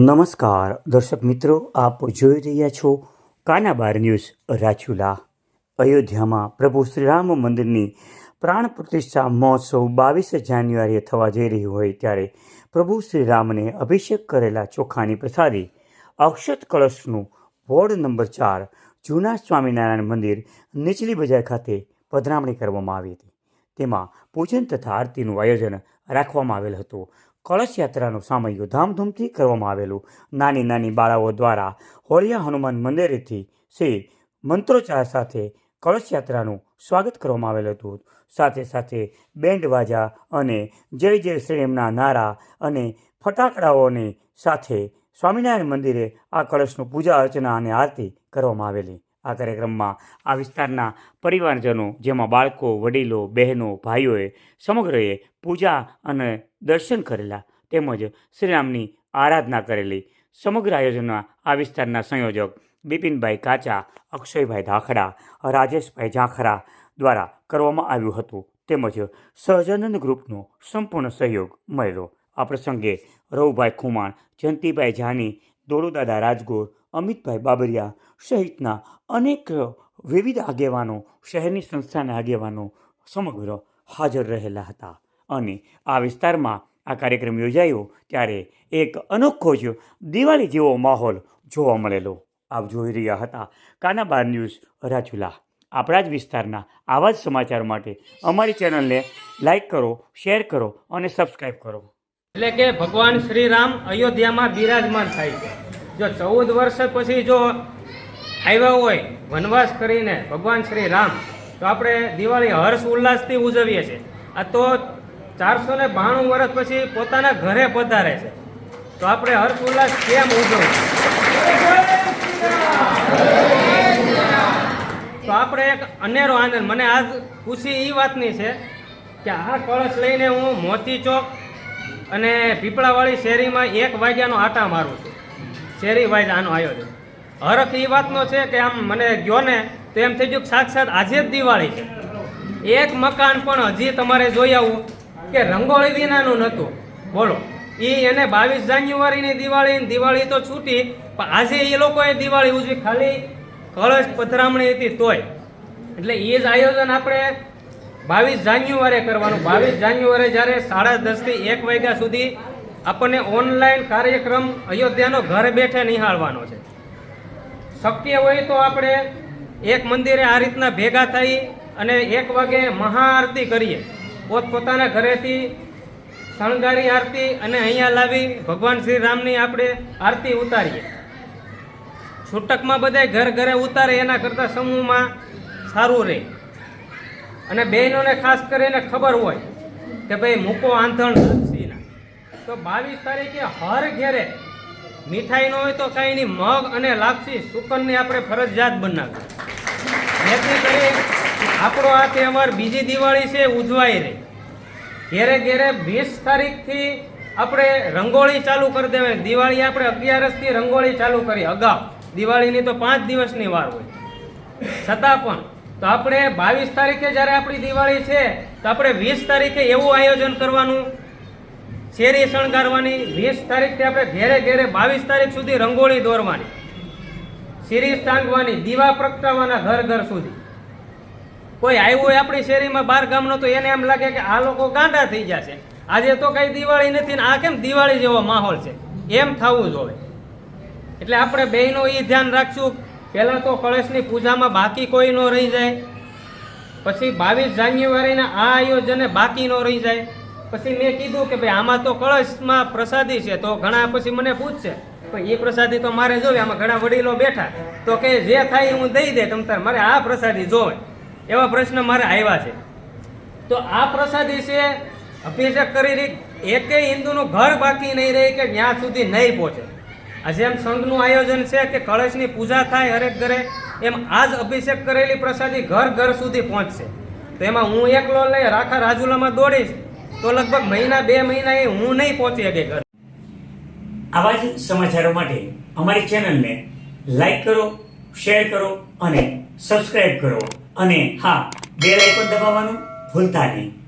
નમસ્કાર. દર્શક મિત્રો, આપ જોઈ રહ્યા છો કાનાબાર ન્યૂઝ રાજુલા. અયોધ્યામાં પ્રભુ શ્રીરામ મંદિરની પ્રાણ પ્રતિષ્ઠા મહોત્સવ બાવીસ જાન્યુઆરીએ થવા જઈ રહ્યું હોય ત્યારે પ્રભુ શ્રીરામને અભિષેક કરેલા ચોખાની પ્રસાદી, અક્ષત કળશનું વોર્ડ નંબર ચાર, જૂના સ્વામિનારાયણ મંદિર, નીચલી બજાર ખાતે પધરામણી કરવામાં આવી હતી. તેમાં પૂજન તથા આરતીનું આયોજન રાખવામાં આવેલ હતું. કળશ યાત્રાનું સામૈયું ધામધૂમથી કરવામાં આવેલું. નાની નાની બાળાઓ દ્વારા હોળિયા હનુમાન મંદિરેથી શ્રી મંત્રોચ્ચાર સાથે કળશ યાત્રાનું સ્વાગત કરવામાં આવેલું હતું. સાથે સાથે બેન્ડ વાજા અને જય જય શ્રીમના નારા અને ફટાકડાઓની સાથે સ્વામિનારાયણ મંદિરે આ કળશનું પૂજા અર્ચના અને આરતી કરવામાં આવેલી. આ કાર્યક્રમમાં આ વિસ્તારના પરિવારજનો, જેમાં બાળકો, વડીલો, બહેનો, ભાઈઓએ સમગ્રએ પૂજા અને દર્શન કરેલા તેમજ શ્રીરામની આરાધના કરેલી. સમગ્ર આયોજનમાં આ વિસ્તારના સંયોજક બિપિનભાઈ કાચા, અક્ષયભાઈ ધાખડા, રાજેશભાઈ ઝાખરા દ્વારા કરવામાં આવ્યું હતું. તેમજ સહજાનંદ ગ્રુપનો સંપૂર્ણ સહયોગ મળેલો આ પ્રસંગે રવુભાઈ ખુમાણ, જયંતિભાઈ જાની દોડુદાદા રાજગોર અમિતભાઈ બાબરિયા સહિતના અનેક વિવિધ આગેવાનો, શહેરની સંસ્થાના આગેવાનો સમગ્ર હાજર રહેલા હતા. અને આ વિસ્તારમાં આ કાર્યક્રમ યોજાયો ત્યારે એક અનોખો જ દિવાળી જેવો માહોલ જોવા મળેલો. આપ જોઈ રહ્યા હતા કાનાબાર ન્યૂઝ રાજુલા. આપણા જ વિસ્તારના આવા જ સમાચાર માટે અમારી ચેનલને લાઈક કરો, શેર કરો અને સબસ્ક્રાઈબ કરો. એટલે કે ભગવાન શ્રી રામ અયોધ્યામાં બિરાજમાન થાય છે. જો ચૌદ વર્ષ પછી જો આવ્યા હોય, વનવાસ કરીને ભગવાન શ્રી રામ, તો આપણે દિવાળી હર્ષ ઉલ્લાસથી ઉજવીએ છીએ. આ તો ચારસો ને બાણું વર્ષ પછી પોતાના ઘરે પધારે છે. તો આપણે હર્ષ ઉલ્લાસ કેમ ઉજવવું તો આપણે એક અનેરો આનંદ, મને આજ ખુશી એ વાતની છે કે આ કળશ લઈને હું મોતી ચોક અને પીપળાવાળી શેરીમાં એક વાગ્યાનો આટા મારું છું. શેરી વાઇઝ આનું આયોજન. હરખ એ વાતનો છે કે આમ મને ગયો ને તો એમ થઈ ગયું સાક્ષાત આજે જ દિવાળી છે. એક મકાન પણ હજી તમારે જોઈ આવું કે રંગોળી વિનાનું નહોતું. બોલો એ એને બાવીસ જાન્યુઆરીની દિવાળી દિવાળી તો છૂટી, પણ આજે એ લોકોએ દિવાળી ઉજવી ખાલી કળશ પધરામણી હતી તોય. એટલે એ જ આયોજન આપણે બાવીસ જાન્યુઆરી કરવાનું. બાવીસ જાન્યુઆરી જ્યારે સાડા દસથી એક વાગ્યા સુધી આપણને ઓનલાઈન કાર્યક્રમ અયોધ્યાનો ઘરે બેઠે નિહાળવાનો છે. શક્ય હોય તો આપણે એક મંદિરે આ રીતના ભેગા થઈ અને એક વાગે મહાઆરતી કરીએ. પોતપોતાના ઘરેથી શણગારી આરતી અને અહીંયા લાવી ભગવાન શ્રી રામની આપણે આરતી ઉતારીએ. છૂટકમાં બધા ઘર ઘરે ઉતારે એના કરતાં સમૂહમાં સારું રહે. અને બહેનોને ખાસ કરીને ખબર હોય કે ભાઈ મૂકો આંધણ. તો બાવીસ તારીખે હર ઘેરે મીઠાઈ ન હોય તો કાંઈ નહીં. મગ અને લાપસી સુકનની આપણે ફરજિયાત બનાવી જેથી આપણો આ તહેવાર બીજી દિવાળી છે, ઉજવાઈ રહી. ઘેરે ઘેરે વીસ તારીખથી આપણે રંગોળી ચાલુ કરી દેવાય. દિવાળી આપણે અગિયારસથી રંગોળી ચાલુ કરી અગાઉ. દિવાળીની તો પાંચ દિવસની વાર હોય. છતાં પણ, તો આપણે બાવીસ તારીખે જ્યારે આપણી દિવાળી છે, તો આપણે વીસ તારીખે એવું આયોજન કરવાનું શેરી શણગારવાની વીસ તારીખથી આપણે ઘેરે ઘેરે બાવીસ તારીખ સુધી રંગોળી દોરવાની. શેરી ટાંગવાની, દીવા પ્રગટાવવાના ઘર ઘર સુધી. કોઈ આવ્યું હોય આપણી શેરીમાં બાર ગામનો તો એને એમ લાગે કે આ લોકો ગાંડા થઈ જશે આજે તો કઈ દિવાળી નથી ને આ કેમ દિવાળી જેવો માહોલ છે? એમ થવું જોઈએ એટલે આપણે બેયનું એ ધ્યાન રાખશું. પહેલાં તો કળશની પૂજામાં બાકી કોઈ ન રહી જાય. પછી બાવીસ જાન્યુઆરીના આ આયોજને બાકી ન રહી જાય. પછી મેં કીધું કે ભાઈ, આમાં તો કળશમાં પ્રસાદી છે, તો ઘણા પછી મને પૂછશે. પણ એ પ્રસાદી તો મારે જોવે, આમાં ઘણા વડીલો બેઠા. તો કે જે થાય હું દઈ દે, તમ તાર મારે આ પ્રસાદી જોવે. એવા પ્રશ્ન મારે આવ્યા છે. તો આ પ્રસાદી છે, અભિષેક કરી રહી એકેય હિન્દુનું ઘર બાકી નહીં રહે કે ત્યાં સુધી નહીં પહોંચે. આ જેમ સંઘનું આયોજન છે કે કળશની પૂજા થાય હરેક ઘરે, એમ આ જ અભિષેક કરેલી પ્રસાદી ઘર ઘર સુધી પહોંચશે. તો એમાં હું એકલો લઈ, રાખા રાજુલામાં દોડીશ. તો લગભગ મહિના, બે મહિના એ હું નહીં પહોંચી શકે ઘર. આવા જ સમાચારો માટે અમારી ચેનલને લાઈક કરો, શેર કરો અને સબસ્ક્રાઈબ કરો. અને હા, બેલ આઇકોન દબાવવાનું ભૂલતા નહીં.